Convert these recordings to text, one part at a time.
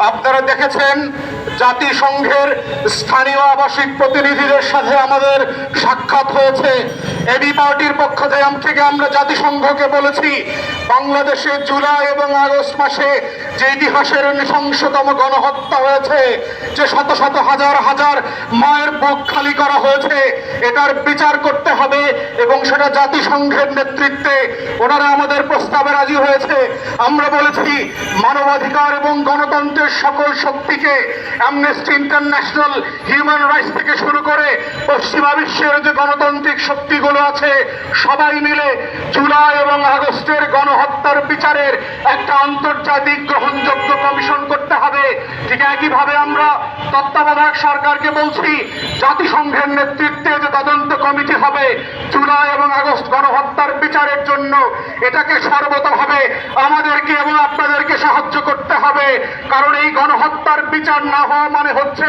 আপনারা দেখেছেন জাতিসংঘের স্থানীয় আবাসিক প্রতিনিধিদের সাথে আমাদের সাক্ষাৎ হয়েছে। এবি পার্টির পক্ষ থেকে আমরা জাতিসংঘকে বলেছি, বাংলাদেশে জুলাই এবং আগস্ট মাসে যে ইতিহাসের নৃশংসতম গণহত্যা হয়েছে, যে শত শত হাজার হাজার মায়ের বুক খালি করা হয়েছে, এটার বিচার করতে হবে এবং সেটা জাতিসংঘের নেতৃত্বে ওনারা আমাদের প্রস্তাবে রাজি হয়েছে। আমরা বলেছি, মানবাধিকার এবং গণতন্ত্রের সকল শক্তিকে অ্যামনেস্টি ইন্টারন্যাশনাল হিউম্যান রাইটস থেকে শুরু করে পশ্চিমা বিশ্বের যে গণতান্ত্রিক শক্তিগুলো আছে, সবাই মিলে জুলাই এবং আগস্টের গণহত্যার বিচারের একটা আন্তর্জাতিক গ্রহণযোগ্য কমিশন করতে হবে। ঠিক একইভাবে আমরা তত্ত্বাবধায়ক সরকারকে বলছি, জাতিসংঘের নেতৃত্বে যে তদন্ত কমিটি হবে, জুলাই এবং আগস্ট গণহত্যার বিচারের জন্য এটাকে সর্বতভাবে আমাদেরকে এবং আপনাদেরকে সাহায্য করতে হবে। কারণ এই গণহত্যার বিচার না হওয়া মানে হচ্ছে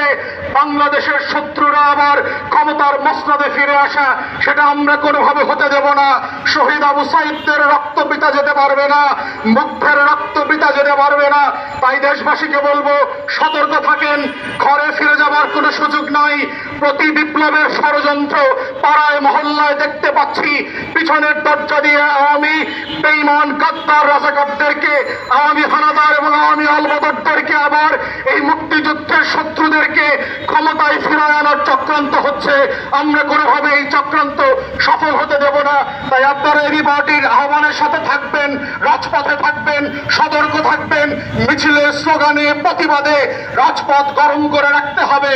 বাংলাদেশের শত্রুরা আবার ক্ষমতার মসনদে ফিরে আসা। সেটা আমরা কোনোভাবে হতে দেব না। শহীদ আবু সাইদদের রক্ত পিতা যেতে পারবে না। মুগ্ধের রক্ত পিতা যেতে পারবে না। তাই দেশবাসীকে বলব, সতর্ক থাকেন। ঘরে ফিরে যাবার কোনো সুযোগ নাই। প্রতি বিপ্লবের ষড়যন্ত্র পাড়ায় মহল্লায় দেখতে পাচ্ছি। পিছনের দরজা দিয়ে আওয়ামী বেইমান কাত্তার রাজাকারদেরকে, আওয়ামী হানাদার এবং আওয়ামী আলবদরদেরকে আবার এই মুক্তিযুদ্ধের শত্রুদেরকে ক্ষমতায় ফিরায় আনার চক্রান্ত হচ্ছে। আমরা কোনোভাবে এই চক্রান্ত সফল হতে তাই আপনারা এই পার্টির আহ্বানের সাথে থাকবেন, রাজপথে থাকবেন, সতর্ক থাকবেন মিছিলে স্লোগানে, প্রতিবাদে রাজপথ গরম করে রাখতে হবে।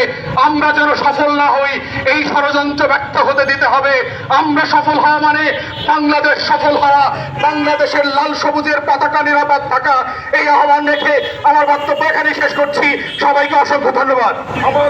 আমরা যেন সফল না হই, এই ষড়যন্ত্র ব্যক্ত হতে দিতে হবে। আমরা সফল হওয়া মানে বাংলাদেশ সফল হওয়া, বাংলাদেশের লাল সবুজের পতাকা নিরাপদ থাকা। এই আহ্বান রেখে আমার বক্তব্য এখানে শেষ করছি। সবাইকে অসংখ্য ধন্যবাদ। আমার